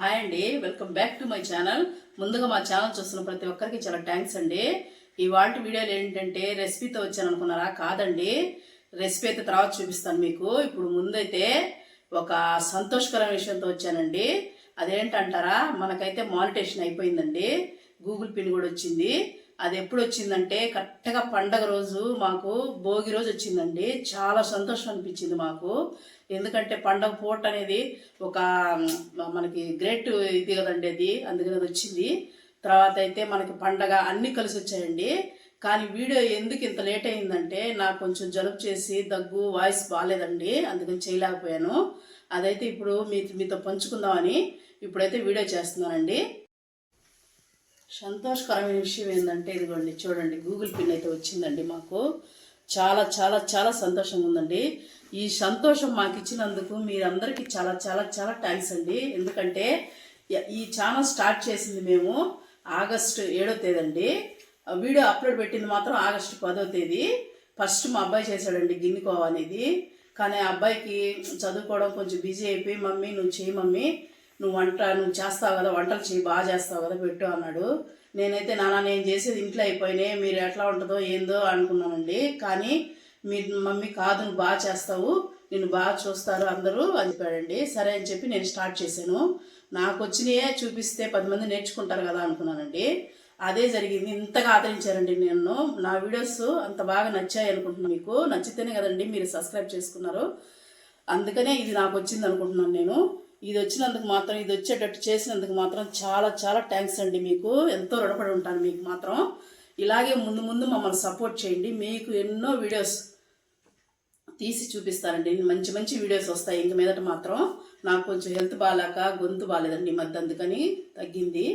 Hi అండి welcome back to my channel. ముందుగా మా ఛానల్ చూస్తున్న ప్రతి ఒక్కరికి చాలా థ్యాంక్స్ అండి. ఇవాళ వీడియోలు ఏంటంటే రెసిపీతో వచ్చాను అనుకున్నారా కాదండి. రెసిపీ అయితే తర్వాత చూపిస్తాను మీకు. ఇప్పుడు ముందైతే ఒక సంతోషకరమైన విషయంతో వచ్చానండి. అదేంటంటారా? మనకైతే మానిటేషన్ అయిపోయిందండి. గూగుల్ పిన్ కూడా వచ్చింది. అది ఎప్పుడు వచ్చిందంటే కరెక్ట్గా పండగ రోజు మాకు భోగి రోజు వచ్చిందండి. చాలా సంతోషం అనిపించింది మాకు. ఎందుకంటే పండగ పూట అనేది ఒక మనకి గ్రేట్ ఇది కదండి అది అందుకని అది వచ్చింది. తర్వాత అయితే మనకి పండగ అన్నీ కలిసి వచ్చాయండి. కానీ వీడియో ఎందుకు ఇంత లేట్ అయిందంటే నాకు కొంచెం జలుబు చేసి దగ్గు వాయిస్ బాగాలేదండి అందుకని చేయలేకపోయాను. అదైతే ఇప్పుడు మీ మీతో పంచుకుందామని ఇప్పుడైతే వీడియో చేస్తున్నానండి. సంతోషకరమైన విషయం ఏంటంటే ఇదిగోండి చూడండి గూగుల్ పిన్ అయితే వచ్చిందండి మాకు. చాలా చాలా చాలా సంతోషంగా ఉందండి. ఈ సంతోషం మాకు ఇచ్చినందుకు మీరందరికీ చాలా చాలా చాలా థ్యాంక్స్ అండి. ఎందుకంటే ఈ ఛానల్ స్టార్ట్ చేసింది మేము ఆగస్టు ఏడో తేదీ అండి వీడియో అప్లోడ్ పెట్టింది మాత్రం ఆగస్టు పదో తేదీ. ఫస్ట్ మా అబ్బాయి చేశాడండి గిన్నెకోవ అనేది. కానీ ఆ అబ్బాయికి చదువుకోవడం కొంచెం బిజీ అయిపోయి మమ్మీ నువ్వు చేయి మమ్మీ. నువ్వు వంట నువ్వు చేస్తావు కదా వంటలు చేయి బాగా చేస్తావు కదా పెట్టు అన్నాడు. నేనైతే నాన్న నేను చేసేది ఇంట్లో అయిపోయినాయి మీరు ఎట్లా ఉంటుందో ఏందో అనుకున్నానండి. కానీ మీ మమ్మీ కాదు నువ్వు బాగా చేస్తావు నిన్ను బాగా చూస్తారు అందరూ అని చెప్పాడండి. సరే అని చెప్పి నేను స్టార్ట్ చేశాను. నాకు వచ్చినయే చూపిస్తే పది మంది నేర్చుకుంటారు కదా అనుకున్నానండి. అదే జరిగింది. ఇంతగా ఆదరించారండి నేను నా వీడియోస్ అంత బాగా నచ్చాయి అనుకుంటున్నాను మీకు. నచ్చితేనే కదండి మీరు సబ్స్క్రైబ్ చేసుకున్నారు. అందుకనే ఇది నాకు వచ్చింది అనుకుంటున్నాను నేను. ఇది వచ్చినందుకు మాత్రం ఇది వచ్చేటట్టు చేసినందుకు మాత్రం చాలా చాలా థ్యాంక్స్ అండి మీకు. ఎంతో రుణపడి ఉంటాను మీకు మాత్రం. ఇలాగే ముందు ముందు మమ్మల్ని సపోర్ట్ చేయండి. మీకు ఎన్నో వీడియోస్ తీసి చూపిస్తానండి మంచి మంచి వీడియోస్ వస్తాయి. ఇంక మీదట మాత్రం నాకు కొంచెం హెల్త్ బాగాలేక గొంతు బాగాలేదండి మధ్య అందుకని తగ్గింది.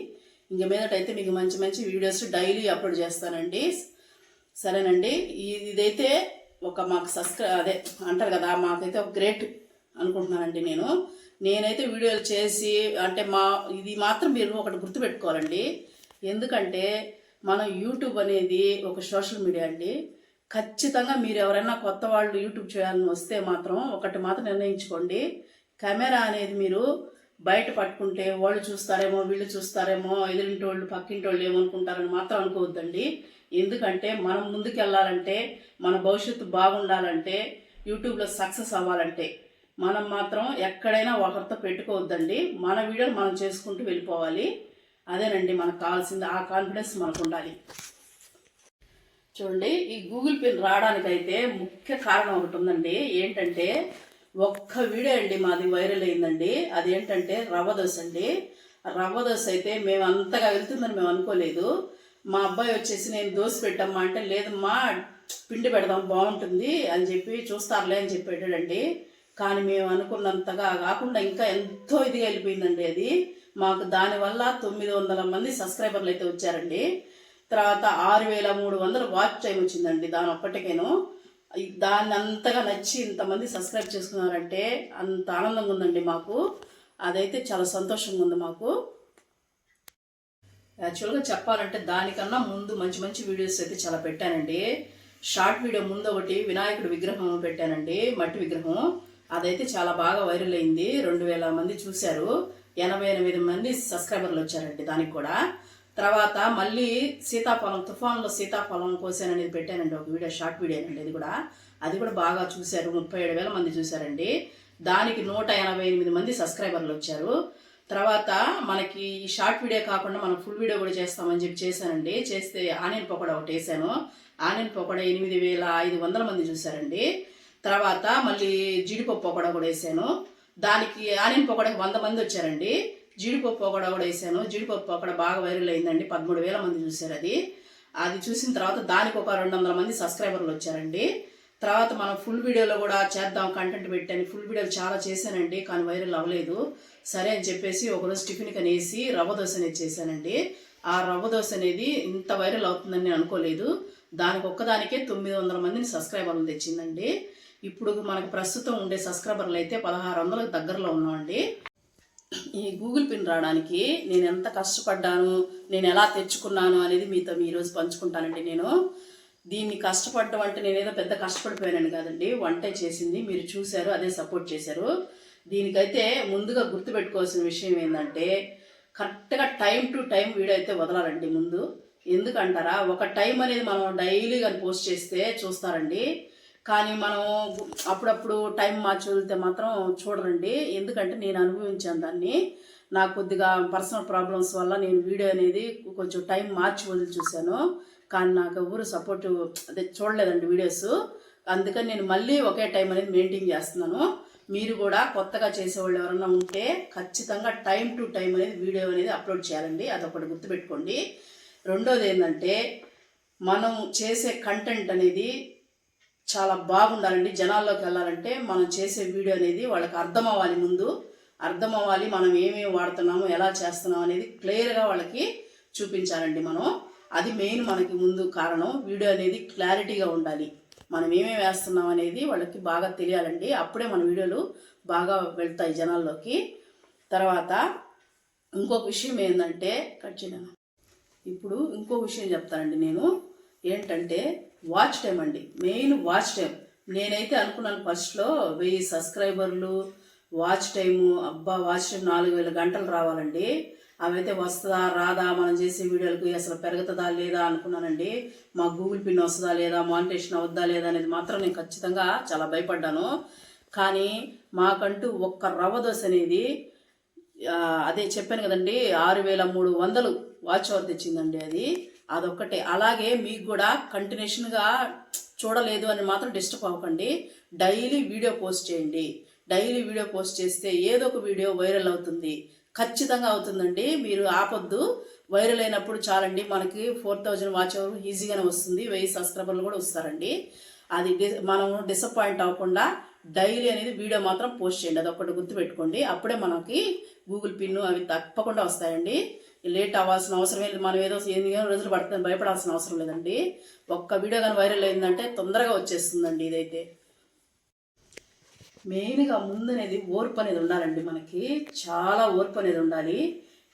ఇంక మీదట అయితే మీకు మంచి మంచి వీడియోస్ డైలీ అప్లోడ్ చేస్తానండి. సరేనండి. ఇదైతే ఒక మాకు సబ్స్క్రై అదే అంటారు కదా మాకైతే ఒక గ్రేట్ అనుకుంటున్నానండి నేను. నేనైతే వీడియోలు చేసి అంటే మా ఇది మాత్రం మీరు ఒకటి గుర్తుపెట్టుకోవాలండి. ఎందుకంటే మనం యూట్యూబ్ అనేది ఒక సోషల్ మీడియా అండి. ఖచ్చితంగా మీరు ఎవరైనా కొత్త వాళ్ళు యూట్యూబ్ చేయాలని వస్తే మాత్రం ఒకటి మాత్రం నిర్ణయించుకోండి. కెమెరా అనేది మీరు బయట పట్టుకుంటే వాళ్ళు చూస్తారేమో వీళ్ళు చూస్తారేమో ఎదురింటి వాళ్ళు పక్కింటి వాళ్ళు ఏమనుకుంటారని మాత్రం అనుకోవద్దండి. ఎందుకంటే మనం ముందుకెళ్ళాలంటే మన భవిష్యత్తు బాగుండాలంటే యూట్యూబ్లో సక్సెస్ అవ్వాలంటే. మనం మాత్రం ఎక్కడైనా ఒకరితో పెట్టుకోవద్దండి. మన వీడియోలు మనం చేసుకుంటూ వెళ్ళిపోవాలి. అదేనండి మనకు కావాల్సింది ఆ కాన్ఫిడెన్స్ మనకు ఉండాలి. చూడండి ఈ గూగుల్ పిన్ రావడానికైతే ముఖ్య కారణం ఒకటి ఉందండి. ఏంటంటే ఒక్క వీడియో అండి మాది వైరల్ అయిందండి. అదేంటంటే రవ్వ దోశ అండి. రవ్వ దోశ అయితే మేము అంతగా వెళ్తుందని మేము అనుకోలేదు. మా అబ్బాయి వచ్చేసి నేను దోశ పెట్టమ్మా అంటే లేదమ్మా పిండి పెడదాం బాగుంటుంది అని చెప్పి చూస్తారులే అని చెప్పి పెట్టాడండి కానీ మేము అనుకున్నంతగా కాకుండా ఇంకా ఎంతో ఇదిగా వెళ్ళిపోయిందండి అది. మాకు దానివల్ల తొమ్మిది వందల మంది సబ్స్క్రైబర్లు అయితే వచ్చారండి. తర్వాత ఆరు వేల మూడు వందల వాచ్ టైం వచ్చిందండి దాని అప్పటికేను. దాన్ని అంతగా నచ్చి ఇంతమంది సబ్స్క్రైబ్ చేసుకున్నారంటే అంత ఆనందంగా ఉందండి మాకు. అదైతే చాలా సంతోషంగా ఉంది మాకు. యాక్చువల్గా చెప్పాలంటే దానికన్నా ముందు మంచి మంచి వీడియోస్ అయితే చాలా పెట్టానండి. షార్ట్ వీడియో ముందు ఒకటి వినాయకుడి విగ్రహం పెట్టానండి. మట్టి విగ్రహం. అదైతే చాలా బాగా వైరల్ అయింది. రెండు వేల మంది చూశారు. ఎనభై ఎనిమిది మంది సబ్స్క్రైబర్లు వచ్చారండి దానికి కూడా. తర్వాత మళ్ళీ సీతాఫలం తుఫాన్లో సీతాఫలం కోసాననేది పెట్టానండి. ఒక వీడియో షార్ట్ వీడియో అండి అది కూడా. అది కూడా బాగా చూశారు. ముప్పై ఏడు వేల మంది చూశారండి. దానికి నూట ఎనభై ఎనిమిది మంది సబ్స్క్రైబర్లు వచ్చారు. తర్వాత మనకి ఈ షార్ట్ వీడియో కాకుండా మనం ఫుల్ వీడియో కూడా చేస్తామని చెప్పి చేశానండి. చేస్తే ఆనియన్ పకోడా ఒకటి వేసాను. ఆనియన్ పకోడా ఎనిమిది వేల ఐదు వందల మంది చూశారండి. తర్వాత మళ్ళీ జీడిపప్పు పకోడా కూడా వేసాను. దానికి ఆనియన్ పకోడాకి వంద మంది వచ్చారండి. జీడిపప్పు పకోడా కూడా వేసాను. జీడిపప్పు పకోడా బాగా వైరల్ అయిందండి. పదమూడు వేల మంది చూశారు అది. అది చూసిన తర్వాత దానికి ఒక రెండు వందల మంది సబ్స్క్రైబర్లు వచ్చారండి. తర్వాత మనం ఫుల్ వీడియోలో కూడా చేద్దాం కంటెంట్ పెట్టాను. ఫుల్ వీడియోలు చాలా చేశానండి కానీ వైరల్ అవ్వలేదు. సరే అని చెప్పేసి ఒకరోజు టిఫిన్ కనేసి రవ్వ దోశ అనేది చేశానండి. ఆ రవ్వ దోశ అనేది ఇంత వైరల్ అవుతుందని నేను అనుకోలేదు. దానికి ఒక్కదానికే తొమ్మిది వందల మందిని సబ్స్క్రైబర్లు తెచ్చిందండి. ఇప్పుడు మనకు ప్రస్తుతం ఉండే సబ్స్క్రైబర్లు అయితే పదహారు వందలకు దగ్గరలో ఉన్నామండి. ఈ గూగుల్ పిన్ రావడానికి నేను ఎంత కష్టపడ్డాను నేను ఎలా తెచ్చుకున్నాను అనేది మీతో ఈరోజు పంచుకుంటానండి నేను. దీన్ని కష్టపడడం అంటే నేనేదో పెద్ద కష్టపడిపోయానని కాదండి వంటే చేసింది మీరు చూశారు అదే సపోర్ట్ చేశారు. దీనికైతే ముందుగా గుర్తుపెట్టుకోవాల్సిన విషయం ఏంటంటే కరెక్ట్గా టైం టు టైం వీడియో అయితే వదలాలండి ముందు. ఎందుకంటారా ఒక టైం అనేది మనం డైలీ కానీ పోస్ట్ చేస్తే చూస్తారండి. కానీ మనం అప్పుడప్పుడు టైం మార్చి వదిలితే మాత్రం చూడరండి. ఎందుకంటే నేను అనుభవించాను దాన్ని. నాకు కొద్దిగా పర్సనల్ ప్రాబ్లమ్స్ వల్ల నేను వీడియో అనేది కొంచెం టైం మార్చి వదిలి చూశాను. కానీ నాకు ఎవరు సపోర్ట్ అదే చూడలేదండి వీడియోస్. అందుకని నేను మళ్ళీ ఒకే టైం అనేది మెయింటైన్ చేస్తున్నాను. మీరు కూడా కొత్తగా చేసేవాళ్ళు ఎవరైనా ఉంటే ఖచ్చితంగా టైం టు టైం అనేది వీడియో అనేది అప్లోడ్ చేయాలండి. అదొకటి గుర్తుపెట్టుకోండి. రెండోది ఏంటంటే మనం చేసే కంటెంట్ అనేది చాలా బాగుండాలండి. జనాల్లోకి వెళ్ళాలంటే మనం చేసే వీడియో అనేది వాళ్ళకి అర్థం అవ్వాలి ముందు. అర్థం అవ్వాలి మనం ఏమేమి వాడుతున్నాము ఎలా చేస్తున్నాం అనేది క్లియర్గా వాళ్ళకి చూపించాలండి మనం. అది మెయిన్ మనకి ముందు కారణం. వీడియో అనేది క్లారిటీగా ఉండాలి. మనం ఏమేమి వేస్తున్నాం అనేది వాళ్ళకి బాగా తెలియాలండి. అప్పుడే మన వీడియోలు బాగా వెళ్తాయి జనాల్లోకి. తర్వాత ఇంకొక విషయం ఏంటంటే కట్ చేయను? ఇప్పుడు ఇంకో విషయం చెప్తానండి నేను. ఏంటంటే వాచ్ టైం అండి. మెయిన్ వాచ్ టైం నేనైతే అనుకున్నాను ఫస్ట్లో వెయ్యి సబ్స్క్రైబర్లు వాచ్ టైము అబ్బా వాచ్ టైం నాలుగు వేల గంటలు రావాలండి. అవైతే వస్తుందా రాదా మనం చేసే వీడియోలకు అసలు పెరుగుతుందా లేదా అనుకున్నానండి. మా గూగుల్ పిన్ వస్తుందా లేదా మానిటేషన్ అవుద్దా లేదా అనేది మాత్రం నేను ఖచ్చితంగా చాలా భయపడ్డాను. కానీ మాకంటూ ఒక్క రవ్వ దోశ అనేది అదే చెప్పాను కదండి ఆరు వేల మూడు వందలు వాచ్ అవర్ తెచ్చిందండి అది. అదొక్కటే. అలాగే మీకు కూడా కంటిన్యూషన్గా చూడలేదు అని మాత్రం డిస్టర్బ్ అవ్వకండి. డైలీ వీడియో పోస్ట్ చేయండి. డైలీ వీడియో పోస్ట్ చేస్తే ఏదో ఒక వీడియో వైరల్ అవుతుంది. ఖచ్చితంగా అవుతుందండి. మీరు ఆపొద్దు. వైరల్ అయినప్పుడు చాలండి. మనకి ఫోర్ థౌజండ్ వాచ్ అవర్ ఈజీగానే వస్తుంది. వెయ్యి సబ్స్క్రైబర్లు కూడా వస్తారండి. అది మనం డిసప్పాయింట్ అవ్వకుండా డైలీ అనేది వీడియో మాత్రం పోస్ట్ చేయండి. అది ఒకటి గుర్తుపెట్టుకోండి. అప్పుడే మనకి గూగుల్ పిన్ అవి తప్పకుండా వస్తాయండి. లేట్ అవ్వాల్సిన అవసరం లేదు. మనం ఏదో ఎన్ని రోజులు పడుతుంది భయపడాల్సిన అవసరం లేదండి. ఒక్క వీడియో కానీ వైరల్ అయిందంటే తొందరగా వచ్చేస్తుందండి ఇదైతే. మెయిన్గా ముందు అనేది ఓర్పు అనేది ఉండాలండి మనకి. చాలా ఓర్పు అనేది ఉండాలి.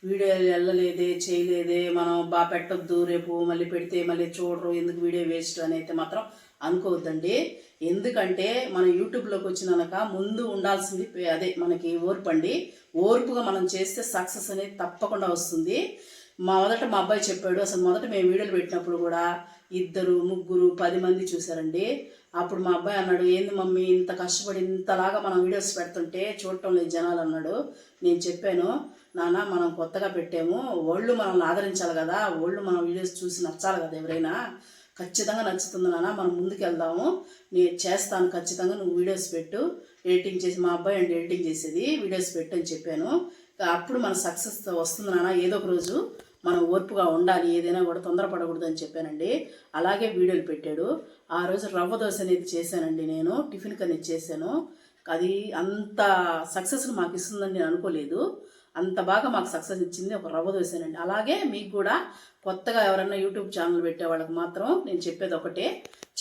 వీడియో వెళ్ళలేదే చేయలేదే మనం బాగా పెట్టొద్దు రేపు మళ్ళీ పెడితే మళ్ళీ చూడరు ఎందుకు వీడియో వేస్ట్ అని అయితే మాత్రం అనుకోవద్దండి. ఎందుకంటే మన యూట్యూబ్లోకి వచ్చినాక ముందు ఉండాల్సింది అదే మనకి ఓర్పు అండి. ఓర్పుగా మనం చేస్తే సక్సెస్ అనేది తప్పకుండా వస్తుంది. మా మొదట మా అబ్బాయి చెప్పాడు అసలు మొదట మేము వీడియోలు పెట్టినప్పుడు కూడా ఇద్దరు ముగ్గురు పది మంది చూసారండి అప్పుడు మా అబ్బాయి అన్నాడు ఏంది మమ్మీ ఇంత కష్టపడి ఇంతలాగా మనం వీడియోస్ పెడుతుంటే చూడటం లేదు జనాలు అన్నాడు. నేను చెప్పాను నాన్న మనం కొత్తగా పెట్టాము. ఒళ్ళు మనల్ని ఆదరించాలి కదా. ఒళ్ళు మనం వీడియోస్ చూసి నచ్చాలి కదా ఎవరైనా. ఖచ్చితంగా నచ్చుతుంది నాన్న మనం ముందుకెళ్దాము. నేను చేస్తాను ఖచ్చితంగా నువ్వు వీడియోస్ పెట్టు. ఎడిటింగ్ చేసి మా అబ్బాయి అండి ఎడిటింగ్ చేసేది వీడియోస్ పెట్టు అని చెప్పాను. అప్పుడు మన సక్సెస్ వస్తుంది నాన్న ఏదో ఒక రోజు మనం ఓర్పుగా ఉండాలి ఏదైనా కూడా తొందరపడకూడదు అని చెప్పానండి. అలాగే వీడియోలు పెట్టాడు. ఆ రోజు రవ్వ దోశ అనేది చేశానండి నేను టిఫిన్ అనేది చేశాను. అది అంత సక్సెస్ మాకు ఇస్తుందని నేను అనుకోలేదు. అంత బాగా మాకు సక్సెస్ ఇచ్చింది ఒక రవ్వ దోశనండి అలాగే మీకు కూడా కొత్తగా ఎవరైనా యూట్యూబ్ ఛానల్ పెట్టే వాళ్ళకి మాత్రం నేను చెప్పేది ఒకటే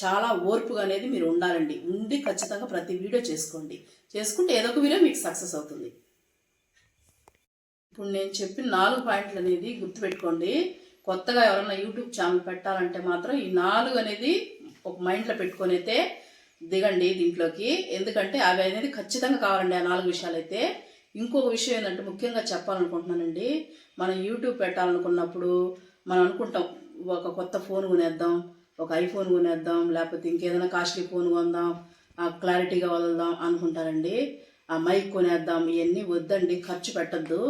చాలా ఓర్పుగా అనేది మీరు ఉండాలండి. ఉండి ఖచ్చితంగా ప్రతి వీడియో చేసుకోండి. చేసుకుంటే ఏదో ఒక వీడియో మీకు సక్సెస్ అవుతుంది. ఇప్పుడు నేను చెప్పిన నాలుగు పాయింట్లు అనేది గుర్తుపెట్టుకోండి. కొత్తగా ఎవరైనా యూట్యూబ్ ఛానల్ పెట్టాలంటే మాత్రం ఈ నాలుగు అనేది ఒక మైండ్లో పెట్టుకొని అయితే దిగండి దీంట్లోకి. ఎందుకంటే అవి అనేది ఖచ్చితంగా కావాలండి ఆ నాలుగు విషయాలు అయితే. ఇంకొక విషయం ఏంటంటే ముఖ్యంగా చెప్పాలనుకుంటున్నానండి. మనం యూట్యూబ్ పెట్టాలనుకున్నప్పుడు మనం అనుకుంటాం ఒక కొత్త ఫోన్ కొనేద్దాం ఒక ఐఫోన్ కొనేద్దాం లేకపోతే ఇంకేదైనా కాస్ట్లీ ఫోన్ కొందాం ఆ క్లారిటీగా వదులుదాం అనుకుంటారండి. ఆ మైక్ కొనేద్దాం ఇవన్నీ వద్దండి ఖర్చు పెట్టద్దు.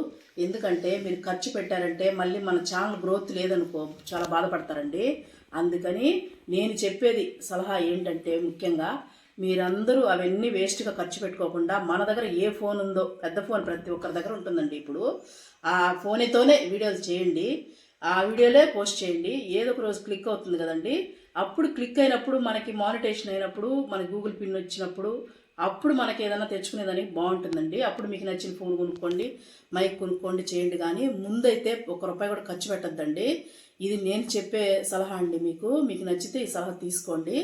ఎందుకంటే మీరు ఖర్చు పెట్టారంటే మళ్ళీ మన ఛానల్ గ్రోత్ లేదనుకో చాలా బాధపడతారండి. అందుకని నేను చెప్పేది సలహా ఏంటంటే ముఖ్యంగా మీరందరూ అవన్నీ వేస్ట్గా ఖర్చు పెట్టుకోకుండా మన దగ్గర ఏ ఫోన్ ఉందో పెద్ద ఫోన్ ప్రతి ఒక్కరి దగ్గర ఉంటుందండి ఇప్పుడు. ఆ ఫోన్తోనే వీడియోలు చేయండి. ఆ వీడియోలే పోస్ట్ చేయండి. ఏదో ఒక రోజు క్లిక్ అవుతుంది కదండి. అప్పుడు క్లిక్ అయినప్పుడు మనకి మానిటేషన్ అయినప్పుడు మన గూగుల్ పిన్ వచ్చినప్పుడు అప్పుడు మనకి ఏదైనా తెచ్చుకునేదానికి బాగుంటుందండి. అప్పుడు మీకు నచ్చిన ఫోన్ కొనుక్కోండి మైక్ కొనుక్కోండి చేయండి. కానీ ముందైతే ఒక రూపాయి కూడా ఖర్చు పెట్టద్దండి. ఇది నేను చెప్పే సలహా అండి మీకు. మీకు నచ్చితే ఈ సలహా తీసుకోండి.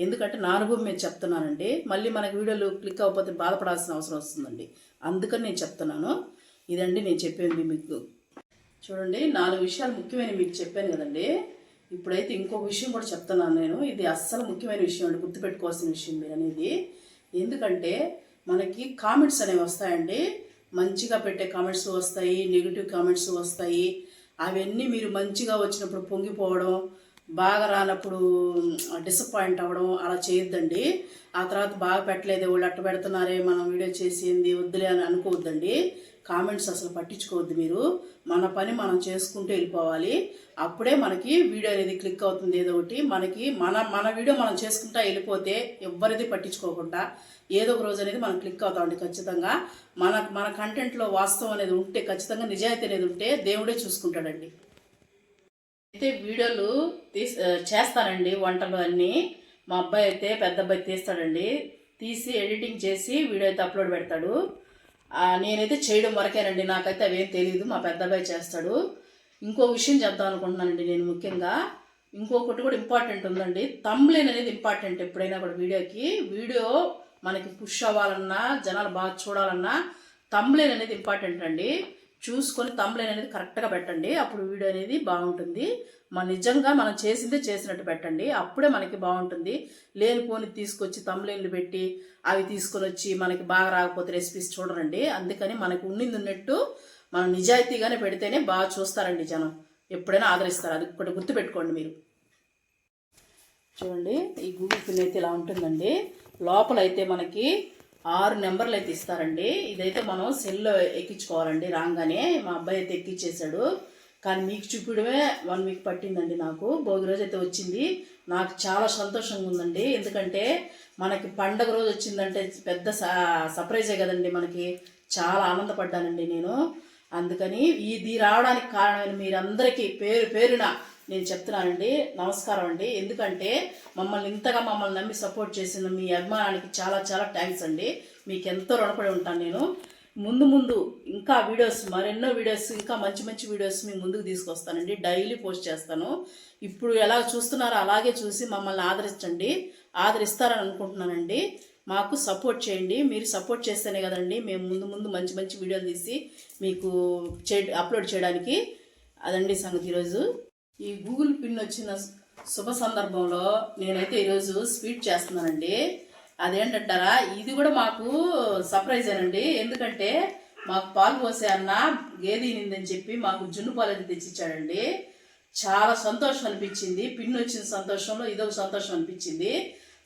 ఎందుకంటే నా అనుభవం నేను చెప్తున్నానండి. మళ్ళీ మనకి వీడియోలు క్లిక్ అవ్వకపోతే బాధపడాల్సిన అవసరం వస్తుందండి. అందుకని నేను చెప్తున్నాను. ఇదండి నేను చెప్పేది మీకు. చూడండి నాలుగు విషయాలు ముఖ్యమైన మీకు చెప్పాను కదండి. ఇప్పుడైతే ఇంకొక విషయం కూడా చెప్తున్నాను నేను. ఇది అస్సలు ముఖ్యమైన విషయం అండి గుర్తుపెట్టుకోవాల్సిన విషయం మీరు అనేది. ఎందుకంటే మనకి కామెంట్స్ అనేవి వస్తాయండి. మంచిగా పెట్టే కామెంట్స్ వస్తాయి నెగిటివ్ కామెంట్స్ వస్తాయి. అవన్నీ మీరు మంచిగా వచ్చినప్పుడు పొంగిపోవడం బాగా రానప్పుడు డిసప్పాయింట్ అవ్వడం అలా చేయొద్దండి. ఆ తర్వాత బాగా పెట్టలేదు వాళ్ళు అట్ట పెడుతున్నారే మనం వీడియో చేసింది వద్దులే అని అనుకోవద్దండి. కామెంట్స్ అసలు పట్టించుకోవద్దు మీరు. మన పని మనం చేసుకుంటూ వెళ్ళిపోవాలి. అప్పుడే మనకి వీడియో అనేది క్లిక్ అవుతుంది ఏదో ఒకటి. మనకి మన మన వీడియో మనం చేసుకుంటా వెళ్ళిపోతే ఎవరిది పట్టించుకోకుండా ఏదో ఒక రోజు అనేది మనం క్లిక్ అవుతామండి ఖచ్చితంగా. మన మన కంటెంట్లో వాస్తవం అనేది ఉంటే ఖచ్చితంగా నిజాయితీ అనేది ఉంటే దేవుడే చూసుకుంటాడండి. అయితే వీడియోలు తీసి చేస్తానండి వంటలు అన్నీ. మా అబ్బాయి అయితే పెద్ద అబ్బాయి తీస్తాడండి. తీసి ఎడిటింగ్ చేసి వీడియో అయితే అప్లోడ్ పెడతాడు. నేనైతే చేయడం వరకేనండి. నాకైతే అవేం తెలియదు మా పెద్ద అబ్బాయి చేస్తాడు. ఇంకో విషయం చెప్దాం అనుకుంటున్నానండి నేను ముఖ్యంగా. ఇంకొకటి కూడా ఇంపార్టెంట్ ఉందండి. తమ్లేన్ అనేది ఇంపార్టెంట్ ఎప్పుడైనా కూడా వీడియోకి. వీడియో మనకి పుష్ అవ్వాలన్నా జనాలు బాగా చూడాలన్నా తమ్లేన్ అనేది ఇంపార్టెంట్ అండి. చూసుకొని తమ్లైన్ అనేది కరెక్ట్గా పెట్టండి. అప్పుడు వీడియో అనేది బాగుంటుంది. మన నిజంగా మనం చేసిందే చేసినట్టు పెట్టండి. అప్పుడే మనకి బాగుంటుంది. లేనిపోని తీసుకొచ్చి తమ్లైన్లు పెట్టి అవి తీసుకొని వచ్చి మనకి బాగా రాకపోతే రెసిపీస్ చూడరండి. అందుకని మనకు ఉండింది ఉన్నట్టు మనం నిజాయితీగానే పెడితేనే బాగా చూస్తారండి జనం. ఎప్పుడైనా ఆదరిస్తారు. అది ఒకటి గుర్తుపెట్టుకోండి మీరు. చూడండి ఈ గూగుల్ పిన్ అయితే ఇలా ఉంటుందండి. లోపల అయితే మనకి ఆరు నెంబర్లు అయితే ఇస్తారండి. ఇదైతే మనం సెల్లో ఎక్కించుకోవాలండి. రాగానే మా అబ్బాయి అయితే ఎక్కించేశాడు కానీ మీకు చూపించడమే వన్ వీక్ పట్టిందండి నాకు. భోగి రోజు అయితే వచ్చింది. నాకు చాలా సంతోషంగా ఉందండి. ఎందుకంటే మనకి పండగ రోజు వచ్చిందంటే పెద్ద స- సర్ప్రైజే కదండి మనకి. చాలా ఆనందపడ్డానండి నేను. అందుకని ఇది రావడానికి కారణమైన మీరందరికీ పేరు పేరున నేను చెప్తున్నానండి నమస్కారం అండి. ఎందుకంటే మమ్మల్ని ఇంతగా మమ్మల్ని నమ్మి సపోర్ట్ చేసిన మీ అభిమానానికి చాలా చాలా థ్యాంక్స్ అండి. మీకు ఎంతో రుణపడి ఉంటాను నేను. ముందు ముందు ఇంకా వీడియోస్ మరెన్నో వీడియోస్ ఇంకా మంచి మంచి వీడియోస్ మీ ముందుకు తీసుకొస్తానండి. డైలీ పోస్ట్ చేస్తాను. ఇప్పుడు ఎలా చూస్తున్నారో అలాగే చూసి మమ్మల్ని ఆదరించండి. ఆదరిస్తారని అనుకుంటున్నానండి. మాకు సపోర్ట్ చేయండి. మీరు సపోర్ట్ చేస్తేనే కదండి మేము ముందు ముందు మంచి మంచి వీడియోలు తీసి మీకు చే అప్లోడ్ చేయడానికి. అదండి సంగతి ఈరోజు. ఈ గూగుల్ పిన్ వచ్చిన శుభ సందర్భంలో నేనైతే ఈరోజు స్వీట్ చేస్తున్నానండి. అదేంటంటారా? ఇది కూడా మాకు సర్ప్రైజ్ అండి ఎందుకంటే మాకు పాలు పోసే అన్న గేదెనిందని చెప్పి మాకు జున్ను పాలు అయితే తెచ్చిచ్చాడండి. చాలా సంతోషం అనిపించింది. పిన్ వచ్చిన సంతోషంలో ఇదొక సంతోషం అనిపించింది.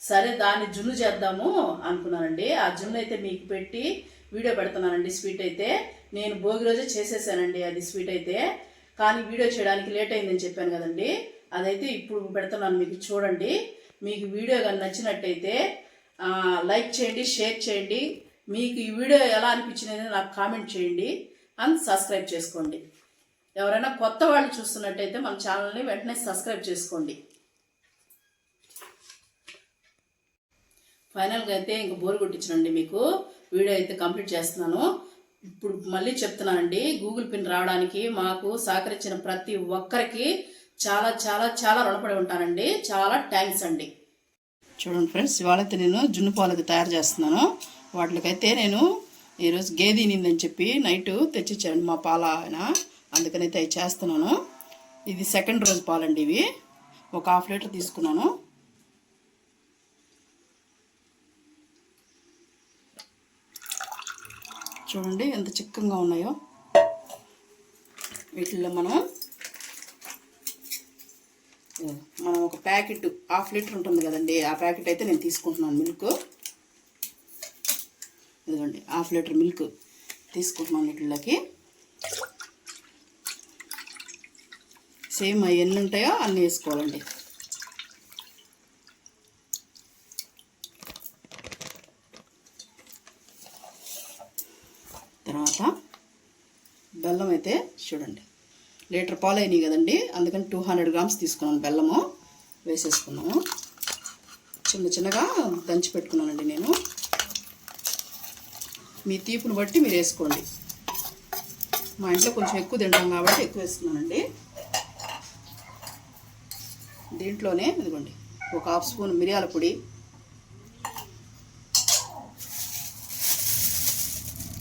సరే దాన్ని జున్ను చేద్దాము అనుకున్నానండి. ఆ జున్ను అయితే మీకు పెట్టి వీడియో పెడుతున్నానండి స్వీట్ అయితే. నేను భోగి రోజే చేసేసానండి అది స్వీట్ అయితే. కానీ వీడియో చేయడానికి లేట్ అయిందని చెప్పాను కదండి. అదైతే ఇప్పుడు పెడుతున్నాను మీకు చూడండి. మీకు వీడియో కానీ నచ్చినట్టయితే లైక్ చేయండి షేర్ చేయండి. మీకు ఈ వీడియో ఎలా అనిపించినది నాకు కామెంట్ చేయండి. అండ్ సబ్స్క్రైబ్ చేసుకోండి. ఎవరైనా కొత్త వాళ్ళు చూస్తున్నట్టయితే మన ఛానల్ని వెంటనే సబ్స్క్రైబ్ చేసుకోండి. ఫైనల్గా అయితే ఇంక బోర్ కొట్టించనండి మీకు. వీడియో అయితే కంప్లీట్ చేస్తున్నాను. ఇప్పుడు మళ్ళీ చెప్తున్నానండి గూగుల్ పిన్ రావడానికి మాకు సహకరించిన ప్రతి ఒక్కరికి చాలా చాలా చాలా రుణపడి ఉంటానండి. చాలా థ్యాంక్స్ అండి. చూడండి ఫ్రెండ్స్ ఇవాళైతే నేను జున్ను పాలకి తయారు చేస్తున్నాను. వాటికైతే నేను ఈరోజు గేదె నిందని చెప్పి నైట్ తెచ్చిచ్చాను మా పాల ఆయన. అందుకనైతే అవి చేస్తున్నాను. ఇది సెకండ్ రోజు పాలండి ఇవి. ఒక హాఫ్ లీటర్ తీసుకున్నాను. చూడండి ఎంత చిక్కగా ఉన్నాయో. వీటిల్లో మనం మనం ఒక ప్యాకెట్ హాఫ్ లీటర్ ఉంటుంది కదండి ఆ ప్యాకెట్ అయితే నేను తీసుకుంటున్నాను మిల్క్. ఇదిగోండి హాఫ్ లీటర్ మిల్క్ తీసుకుంటున్నాను వీటిలోకి సేమ్ అవి ఎన్ని ఉంటాయో అన్నీ వేసుకోవాలండి తర్వాత బెల్లం అయితే చూడండి. లీటర్ పాలు అయినాయి కదండి. అందుకని టూ హండ్రెడ్ గ్రామ్స్ తీసుకున్నాను బెల్లము. వేసేసుకున్నాము చిన్న చిన్నగా దంచి పెట్టుకున్నానండి నేను. మీ తీపును బట్టి మీరు వేసుకోండి. మా ఇంట్లో కొంచెం ఎక్కువ తింటాం కాబట్టి ఎక్కువ వేసుకున్నానండి. దీంట్లోనే ఇదిగోండి ఒక హాఫ్ స్పూన్ మిరియాల పొడి.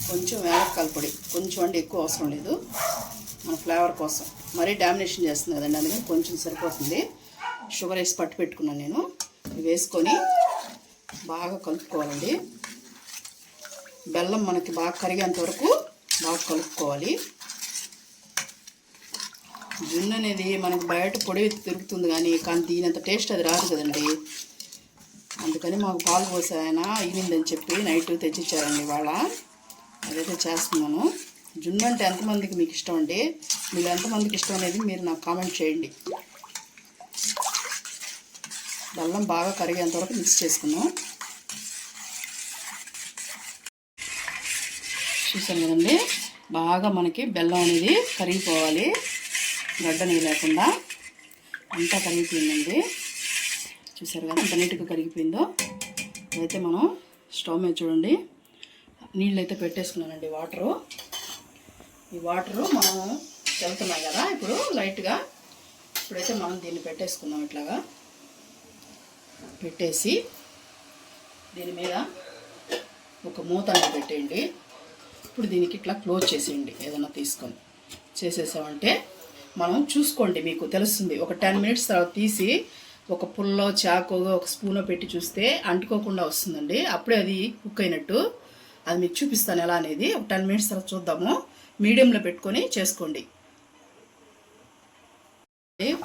కొంచెం వేలక్కాల పొడి. కొంచెం అంటే ఎక్కువ అవసరం లేదు. మన ఫ్లేవర్ కోసం. మరీ డామినేషన్ చేస్తుంది కదండి అందుకని కొంచెం సరిపోతుంది. షుగర్ వేసి పట్టు పెట్టుకున్నాను నేను. వేసుకొని బాగా కలుపుకోవాలండి. బెల్లం మనకి బాగా కరిగేంత వరకు బాగా కలుపుకోవాలి. జున్ను అనేది మనకు బయట పొడి తిరుగుతుంది కానీ కానీ దీనంత టేస్ట్ అది రాదు కదండి. అందుకని మాకు పాలు పోసాయన ఆయన అని చెప్పి నైట్ తెచ్చిచ్చారండి ఇవాళ. అదైతే చేస్తున్నాను. జున్ను అంటే ఎంతమందికి మీకు ఇష్టం అండి? మీరు ఎంతమందికి ఇష్టం అనేది మీరు నాకు కామెంట్ చేయండి. బెల్లం బాగా కరిగేంత వరకు మిక్స్ చేసుకున్నాం చూసాను కదండి? బాగా మనకి బెల్లం అనేది కరిగిపోవాలి. గడ్డని లేకుండా. అంతా కరిగిపోయిందండి. చూసారు కదా ఎంత నీట్గా కరిగిపోయిందో. అయితే మనం స్టవ్ మీద చూడండి. నీళ్ళు అయితే పెట్టేసుకున్నానండి వాటరు. ఈ వాటరు మనం చల్లుతున్నాయి కదా ఇప్పుడు లైట్గా. ఇప్పుడైతే మనం దీన్ని పెట్టేసుకుందాం ఇట్లాగా. పెట్టేసి దీని మీద ఒక మూత అనేది పెట్టేయండి. ఇప్పుడు దీనికి ఇట్లా క్లోజ్ చేసేయండి ఏదైనా తీసుకొని. చేసేసామంటే మనం చూసుకోండి మీకు తెలుస్తుంది. ఒక టెన్ మినిట్స్ తర్వాత తీసి ఒక పుల్లో చాకు ఒక స్పూనో పెట్టి చూస్తే అంటుకోకుండా వస్తుందండి. అప్పుడే అది కుక్ అయినట్టు. అది మీకు చూపిస్తాను ఎలా అనేది. ఒక టెన్ మినిట్స్ తర్వాత చూద్దాము. మీడియంలో పెట్టుకొని చేసుకోండి.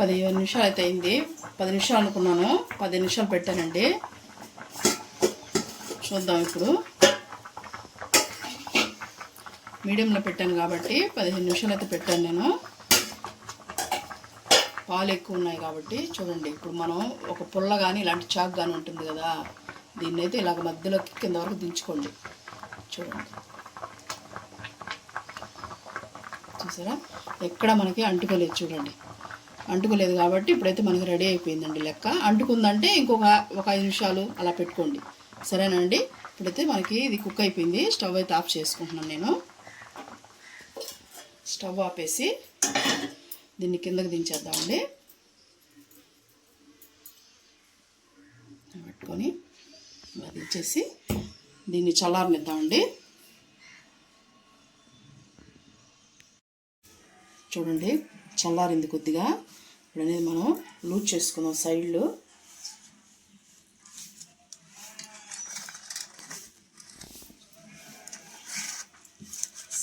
పదిహేను నిమిషాలు అయితే అయింది. పది నిమిషాలు అనుకున్నాను. పది నిమిషాలు పెట్టానండి. చూద్దాం ఇప్పుడు. మీడియంలో పెట్టాను కాబట్టి పదిహేను నిమిషాలు అయితే పెట్టాను నేను. పాలు ఎక్కువ ఉన్నాయి కాబట్టి చూడండి. ఇప్పుడు మనం ఒక పుల్ల కానీ ఇలాంటి చాక్ కానీ ఉంటుంది కదా దీన్ని అయితే ఇలాగ మధ్యలోకి కింద వరకు దించుకోండి. చూడండి. చూసారా? ఎక్కడ మనకి అంటుకోలేదు చూడండి. అంటుకోలేదు కాబట్టి ఇప్పుడైతే మనకి రెడీ అయిపోయిందండి లెక్క. అంటుకుందంటే ఇంకొక ఒక ఐదు నిమిషాలు అలా పెట్టుకోండి. సరేనండి ఇప్పుడైతే మనకి ఇది కుక్ అయిపోయింది. స్టవ్ అయితే ఆఫ్ చేసుకుంటున్నాను నేను. స్టవ్ ఆపేసి దీన్ని కిందకు దించేద్దామండి. పెట్టుకొని దించేసి దీన్ని చల్లారనిద్దామండి. చూడండి. చల్లారింది కొద్దిగా. ఇప్పుడు అనేది మనం లూజ్ చేసుకుందాం సైడ్లు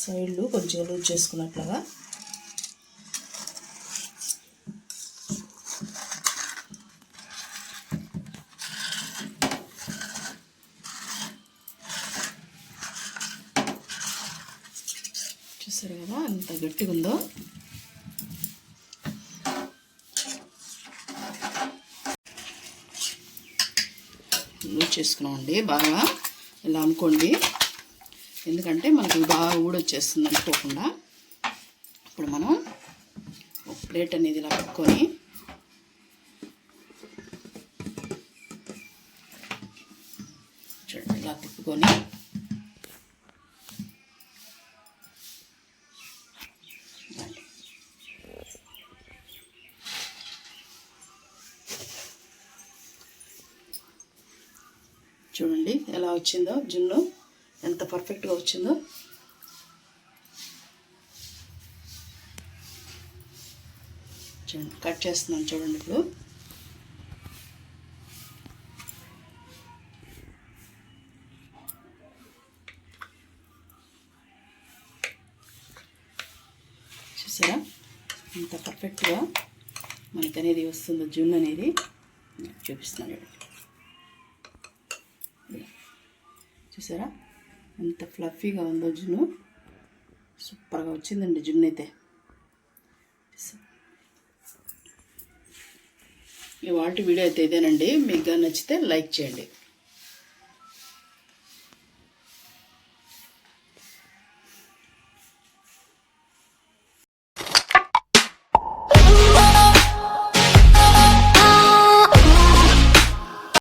సైడ్లు కొంచెం లూజ్ చేసుకున్నట్లుగా. చూసారు కదా ఎంత గట్టిగా ఉందో చేసుకున్నామండి బాగా. ఇలా అనుకోండి. ఎందుకంటే మనకి బాగా ఊడొచ్చేస్తుంది అనుకోకుండా. ఇప్పుడు మనం ఒక ప్లేట్ అనేది ఇలా పెట్టుకొని చూడండి ఇలా తిప్పుకొని ఎలా వచ్చిందో జున్ను ఎంత పర్ఫెక్ట్గా వచ్చిందో. చూడండి కట్ చేస్తున్నాను చూడండి ఇప్పుడు. చూసారా? ఎంత పర్ఫెక్ట్గా మనకి అనేది వస్తుందో జున్ను అనేది చూపిస్తున్నాను చూడండి. చూసారా? ఎంత ఫ్లఫీగా ఉందో జున్ను. సూపర్గా వచ్చిందండి జున్ను అయితే. ఇవాళ వీడియో అయితే ఇదేనండి. మీకు నచ్చితే లైక్ చేయండి.